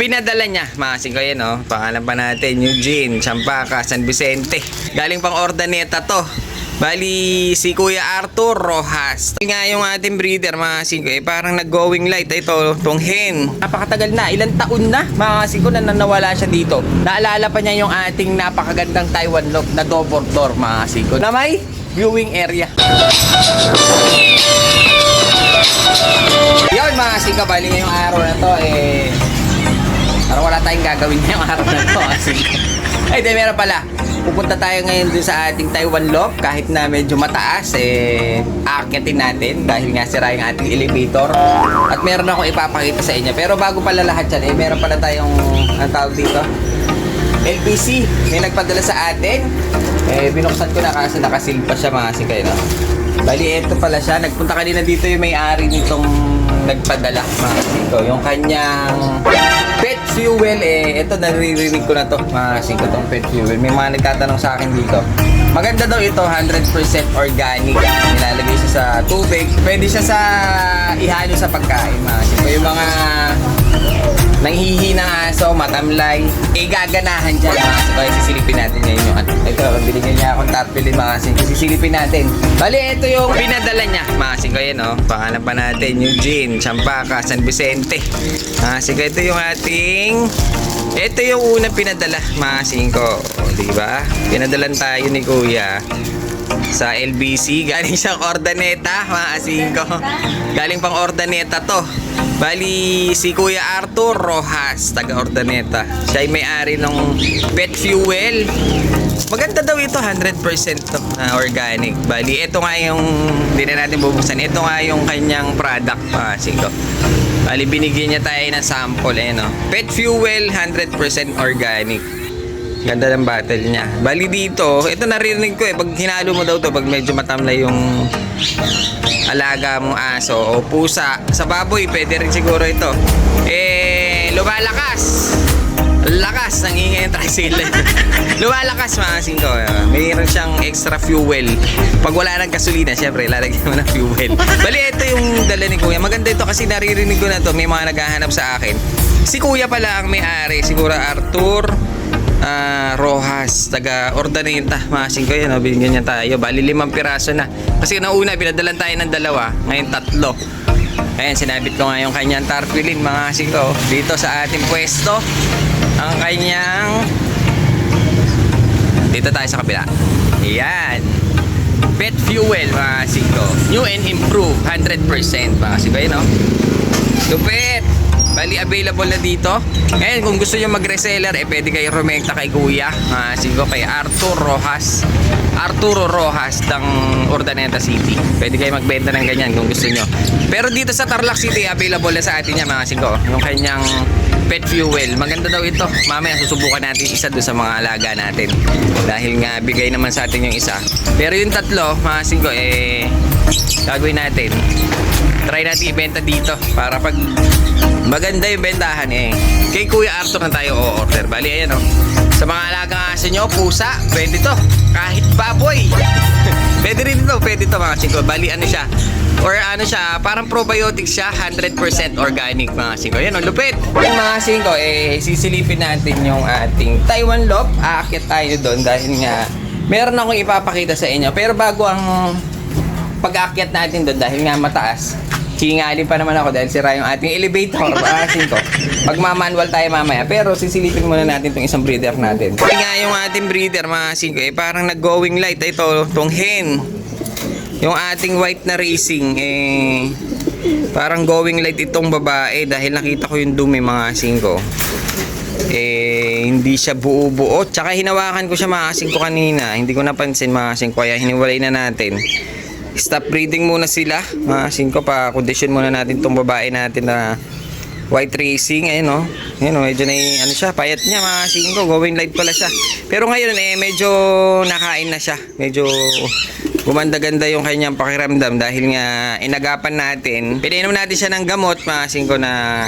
pinadala niya. Mga singko yan, oh. Pangalan pa natin, Eugene, Champaca, San Vicente. Galing pang Ordaneta to. Bali, si Kuya Arthur Rojas. Ito nga yung ating breeder, mga singko, eh, parang nag-going light. Ito, tong hen. Napakatagal na, ilang taon na, mga singko, na nawala siya dito. Naalala pa niya yung ating napakagandang Taiwan lock na double door, mga singko, na may viewing area. Yun mga sika, bali ngayong araw na to eh Parang wala tayong gagawin ngayong araw na to. Kasi Ay di meron pala. Pupunta tayo ngayon dun sa ating Taiwan Loft kahit na medyo mataas eh aakyatin natin. Dahil nga sira yung ating elevator. At meron akong ipapakita sa inyo. Pero bago pala lahat yan eh meron pala tayong ang tawag dito? LBC may nagpadala sa atin. Eh binuksan ko na kasi nakasil pa siya mga sikay no? Bali, ito pala siya. Nagpunta kanina dito yung may-ari nitong nagpadala, mga singko. Yung kanyang pet fuel, eh, ito naririnig ko na to, mga singko, tong pet fuel. May mga nagtatanong sa akin dito. Maganda daw ito, 100% organic. Nilalagay siya sa tubig. Pwede siya sa ihalo sa pagkain, mga singko. Yung mga nanghihi ng aso, matamlay, eh gaganahan dyan mga singko. Kaya sisilipin natin ngayon yung ano. Ito, binigyan niya akong tarpaulin mga singko. Sisilipin natin. Bali, ito yung pinadala niya. Mga singko yan, oh. Pangalan pa natin, Eugene, Champaca, San Vicente. Mga singko, ito yung ating... Ito yung unang pinadala, mga singko. O, di ba? Pinadalan tayo ni Kuya sa LBC. Galing siyang Ordaneta, mga asingko. Galing pang Ordaneta to. Bali, si Kuya Arthur Rojas, taga Ordaneta. Siya ay may-ari ng pet fuel. Maganda daw ito, 100% to, na organic. Bali, ito nga yung, hindi na natin bubuksan. Ito nga yung kanyang product, mga asingko. Bali, binigyan niya tayo ng sample, eh, no? Pet fuel, 100% organic. Ganda ng battle niya. Bali dito, ito narinig ko eh, pag hinalo mo daw to, pag medyo matamlay yung alaga mong aso o pusa, sa baboy, pwede rin siguro ito. Eh, lumalakas. Lakas ng ingay ng tricycle. lumalakas mga singko. Mayroon siyang extra fuel. Pag wala ng gasolina, syempre, lalagyan mo ng fuel. Bali, ito yung dala ni Kuya. Maganda ito kasi naririnig ko na to. May mga naghahanap sa akin. Si Kuya pala ang may-ari. Siguro Arthur ah, Rojas, taga Ordaneta. Masing ko yan, binigyan niya tayo. Bali, limang piraso na. Kasi nauna, pinadalan tayo ng dalawa. Ngayon, tatlo. Ayan, sinabit ko nga yung kanyang tarpaulin, mga singko. Dito sa ating pwesto, ang kanyang... Dito tayo sa kabila. Ayan. Pet fuel, mga singko. New and improved, 100%. Mga singko, yun, no? Lupit! Bali, available na dito. Ngayon, kung gusto nyo mag-reseller, eh, pwede kayo rumekta kay Kuya. Ah, siguro kay Arthur Rojas. Arturo Rojas ng Urdaneta City. Pwede kayo magbenta ng ganyan kung gusto nyo. Pero dito sa Tarlac City, available na sa atin yan, mga singko. Yung kanyang pet fuel. Maganda daw ito. Mamaya susubukan natin isa doon sa mga alaga natin. Dahil nga, bigay naman sa atin yung isa. Pero yung tatlo, mga singko, eh, gagawin natin try natin ibenta dito para pag maganda yung bentahan eh. Kay Kuya Arthur na tayo o-order. Bali, ayan o. Sa mga alagang aso nyo, pusa, pwede to. Kahit baboy. pwede rin ito, pwede to mga singko. Bali, ano siya, or ano siya, parang probiotic siya, 100% organic mga singko. Yan o, lupit. Yung mga singko, eh, sisilipin natin yung ating Taiwan Loft. Aakyat tayo doon dahil nga, meron akong ipapakita sa inyo. Pero bago ang pag-aakyat natin doon dahil nga mataas, hingali pa naman ako dahil sira yung ating elevator. Paasin ko. Magmamanual tayo mamaya. Pero sisilipin muna natin itong isang breeder natin. Kasi nga yung ating breeder, mga singko, eh, parang nag-going light. Ito, itong hen. Yung ating white na racing, eh, parang going light itong babae dahil nakita ko yung dumi mga singko. Eh, hindi siya buo-buo. Tsaka hinawakan ko siya mga singko kanina. Hindi ko napansin mga singko, kaya hiniwalay na natin. Stop breeding muna sila. Mga singko pa condition muna natin tong babae natin na white racing ayun no. Ayun no, medyo na ano siya, payat niya mga singko, going light pala siya. Pero ngayon eh medyo nakain na siya. Medyo gumanda-ganda yung kanyang pakiramdam dahil nga inagapan natin. Pinainom natin siya ng gamot mga singko na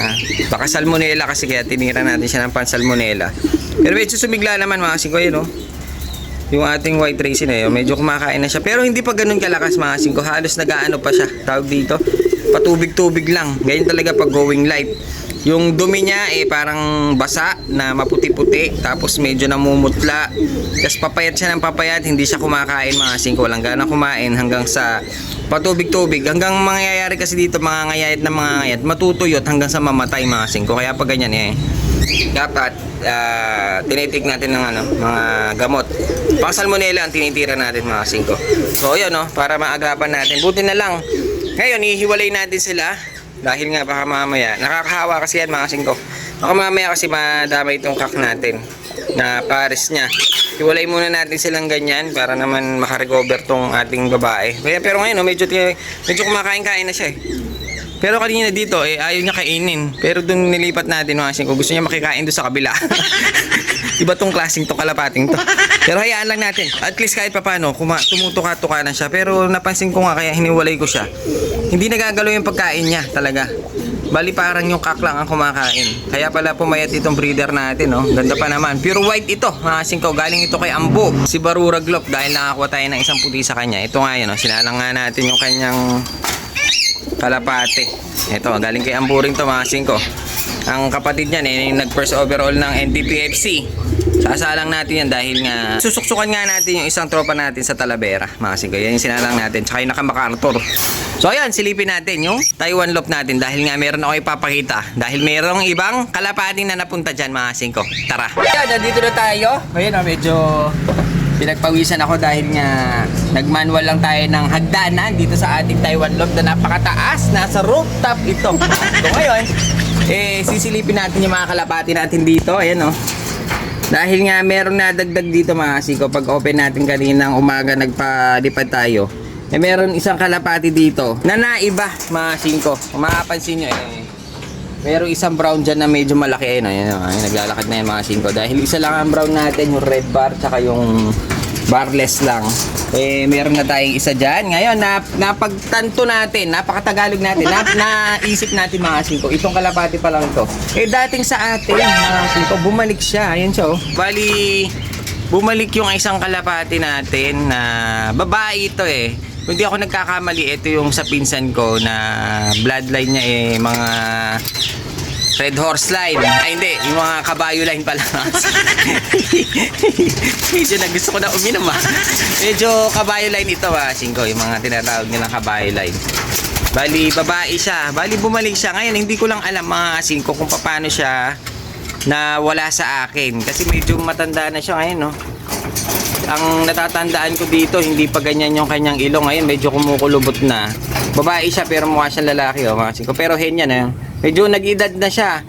baka salmonella kasi kaya tinira natin siya ng pansalmonella. Pero medyo sumigla naman mga singko yun no yung ating white racing na yun, medyo kumakain na siya. Pero hindi pa ganun kalakas mga singko. Halos nagaano pa siya. Tawag dito, patubig-tubig lang. Ganyan talaga pag going light. Yung dumi niya eh parang basa na maputi-puti tapos medyo namumutla. Tapos papayat siya ng papayat, hindi siya kumakain mga singko. Walang gana kumain hanggang sa patubig-tubig. Hanggang mangyayari kasi dito mga ngayayat na mga ngayat, matutuyot hanggang sa mamatay mga singko. Kaya pag ganyan eh, dapat ah, tinitik natin ng ano, mga gamot. Pang salmonella ang tinitira natin mga singko. So yun no, para maagapan natin. Buti na lang. Ngayon, ihiwalay natin sila. Dahil nga baka mamaya, nakakahawa kasi yan mga singko. Baka mamaya kasi madama itong kak natin na pares niya. Hiwalay muna natin silang ganyan para naman makarecover tong ating babae. Kaya, pero ngayon, oh, medyo, medyo kumakain-kain na siya eh. Pero kanina dito, eh, ayaw niya kainin. Pero dun nilipat natin mga singko, gusto niya makikain doon sa kabila. Iba tong klaseng to, kalapating to. Pero hayaan lang natin. At least kahit papano, kuma, tumutuka-tuka na siya. Pero napansin ko nga kaya hiniwalay ko siya. Hindi nagagalaw yung pagkain niya talaga. Bali parang yung kak lang ang kumakain. Kaya pala pumayat itong breeder natin, no? Ganda pa naman. Pure white ito, mga singko. Galing ito kay Ambo. Si Barura Glop dahil nakakuha tayo ng isang puti sa kanya. Ito nga yun, no? Sinalang nga natin yung kanyang kalapate. Ito, galing kay Amburing to mga singko. Ang kapatid niyan eh, nag-first overall ng NTPFC. Sasalang natin yan dahil nga susuksukan nga natin yung isang tropa natin sa Talavera. Mga singko, yan yung sinalang natin. Tsaka yung naka-MacArthur. So ayan, silipin natin yung Taiwan Loop natin dahil nga meron ako ipapakita. Dahil merong ibang kalapati na napunta dyan mga singko. Tara! Yan, nandito na tayo. Ayun, oh, medyo pinagpawisan ako dahil nga nagmanual lang tayo ng hagdanan dito sa ating Taiwan Loop na napakataas. Nasa rooftop ito. So ngayon, eh, sisilipin natin yung mga kalapati natin dito. Ayan oh. Dahil nga merong nadagdag dito mga siko pag open natin kaninang umaga nagpalipad tayo. Eh meron isang kalapati dito na naiba mga singko. Kung makapansin nyo eh. Merong isang brown dyan na medyo malaki. Ayun, ayun, ayun, naglalakad na yung mga singko. Dahil isa lang ang brown natin, yung red bar, tsaka yung barless lang. Eh, meron na tayong isa dyan. Ngayon, na, napagtanto natin, napakatagalog natin, na, naisip natin mga singko. Itong kalapati pa lang ito. Eh, dating sa atin, mga singko, bumalik siya. Ayun siya, oh. Bali, bumalik yung isang kalapati natin na babae ito eh. Kung di ako nagkakamali, ito yung sa pinsan ko na bloodline niya eh, mga Red Horse Line. Ay hindi, yung mga kabayo line pala. Medyo na gusto ko na uminom ah. Medyo kabayo line ito ah, singko, yung mga tinatawag nilang kabayo line. Bali, babae siya. Bali, bumalik siya. Ngayon, hindi ko lang alam mga singko kung paano siya na wala sa akin. Kasi medyo matanda na siya ngayon, no? Ang natatandaan ko dito, hindi pa ganyan yung kanyang ilong. Ngayon, medyo kumukulubot na. Babae siya, pero mukha siyang lalaki, oh, mga singko. Pero hen yan, eh. Medyo nag-edad na siya.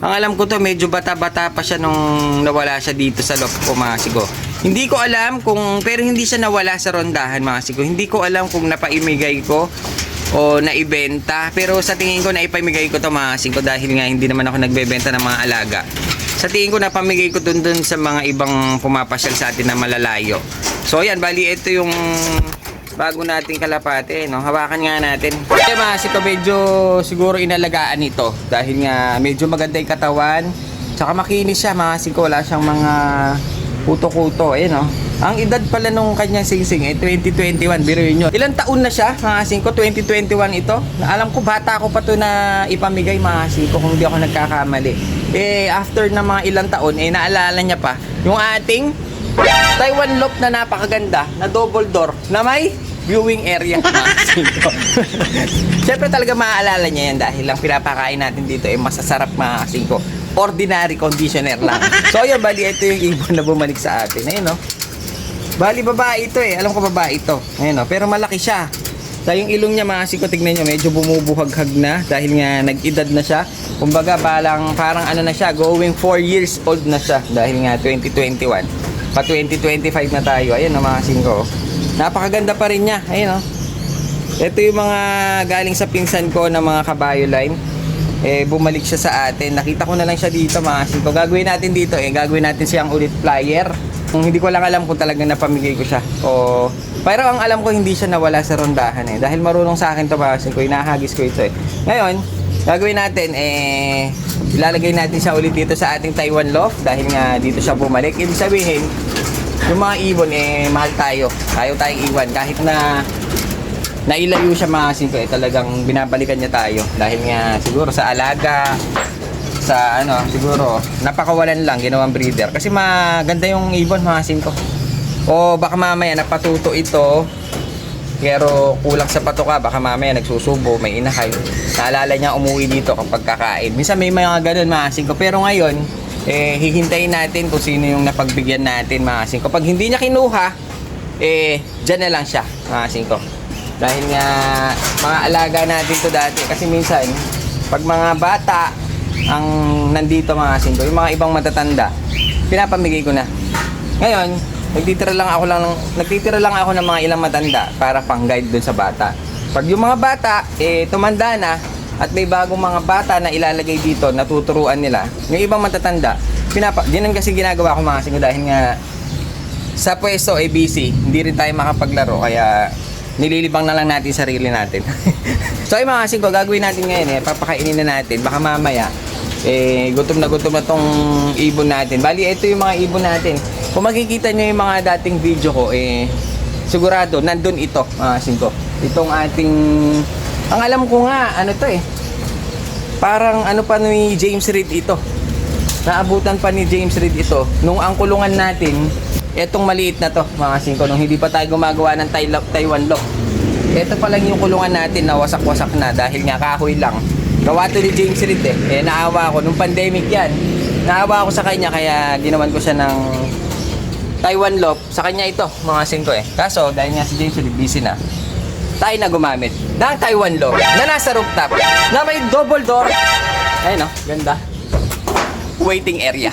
Ang alam ko to, medyo bata-bata pa siya nung nawala siya dito sa loob ko, mga sigo. Hindi ko alam kung, pero hindi siya nawala sa rondahan, mga sigo. Hindi ko alam kung napaimigay ko o naibenta. Pero sa tingin ko, naipamigay ko to, mga sigo, dahil nga hindi naman ako nagbebenta ng mga alaga. Sa tingin ko, napamigay ko dun dun sa mga ibang pumapasyal sa atin na malalayo. So, yan, bali, ito yung bago nating kalapate, no? Hawakan nga natin. Kaya mga siko, medyo siguro inalagaan ito dahil nga medyo maganda yung katawan. Tsaka makinis siya, mga siko, wala siyang mga kuto-kuto, eh, no? Ang edad pala nung kanyang singsing ay 2021, biruin nyo. Ilang taon na siya, mga singko? 2021 ito. Alam ko, bata ko pa to na ipamigay, mga singko, kung hindi ako nagkakamali. Eh, after na mga ilang taon, eh, naalala niya pa yung ating Taiwan loop na napakaganda na double door na may viewing area mga singko. Siyempre talaga maaalala niya yan dahil lang pinapakain natin dito ay masasarap mga singko. Ordinary conditioner lang. So yun, bali ito yung ibon na bumalik sa atin. Ayun no. Bali babae ito eh. Alam ko babae ito. Ayun no. Pero malaki siya. Sa yung ilong niya mga singko, tignan nyo, medyo bumubuhaghag na dahil nga nag-edad na siya. Kumbaga, balang parang ano na siya, going 4 years old na siya dahil nga 2021 pa 2025 na tayo. Ayun no, mga singko. Napakaganda pa rin niya. Ayun no. Ito yung mga galing sa pinsan ko na mga kabayo line. Eh, bumalik siya sa atin. Nakita ko na lang siya dito mga singko. Gagawin natin dito eh. Gagawin natin siyang ulit flyer. Kung hindi ko lang alam kung talagang napamigay ko siya. O, pero ang alam ko hindi siya nawala sa rondahan eh. Dahil marunong sa akin to mga singko. Inahagis ko ito eh. Ngayon, gagawin natin eh ilalagay natin siya ulit dito sa ating Taiwan loft dahil nga dito siya bumalik. Ibig sabihin, yung mga ibon eh mahal tayo. Tayo tayong iwan kahit na nailayo siya mga singko eh talagang binabalikan niya tayo dahil nga siguro sa alaga sa ano, siguro, napakawalan lang, ginawang breeder. Kasi maganda yung ibon, mga singko. O baka mamaya napatuto ito, pero kulang sa patuka, baka mamaya nagsusubo, may inahay. Naalala niya umuwi dito kapag kakain. Minsan may mga ganun mga singko. Pero ngayon, eh, hihintayin natin kung sino yung napagbigyan natin mga singko. Pag hindi niya kinuha, eh, dyan na lang siya mga singko. Dahil nga, mga alaga natin to dati. Kasi minsan, pag mga bata ang nandito mga singko, yung mga ibang matatanda, pinapamigay ko na. Ngayon, nagtitira lang ako lang ng, nagtitira lang ako ng mga ilang matanda para pang guide dun sa bata. Pag yung mga bata eh tumanda na at may bagong mga bata na ilalagay dito, natuturuan nila. Yung ibang matatanda, pinapa, din kasi ginagawa ko mga singko dahil nga sa pwesto ay busy, hindi rin tayo makapaglaro kaya nililibang na lang natin sarili natin. so ay mga singko, gagawin natin ngayon eh, papakainin na natin. Baka mamaya, eh, gutom na gutom na tong ibon natin. Bali, ito yung mga ibon natin. Kung makikita nyo yung mga dating video ko, eh, sigurado, nandun ito, mga singko. Itong ating, ang alam ko nga, ano to eh, parang ano pa ni James Reed ito. Naabutan pa ni James Reed ito. Nung ang kulungan natin, etong maliit na to, mga singko, nung hindi pa tayo gumagawa ng Tai- Taiwan lock. Ito pa lang yung kulungan natin na wasak-wasak na dahil nga kahoy lang. Gawa to ni James Reed eh. Eh, naawa ako. Nung pandemic yan, naawa ako sa kanya kaya ginawan ko siya ng Taiwan lock. Sa kanya ito, mga singko eh. Kaso, dahil nga si James Reed busy na, tayo na gumamit ng Taiwan lock na nasa rooftop na may double door. Ayun oh, ganda. Waiting area.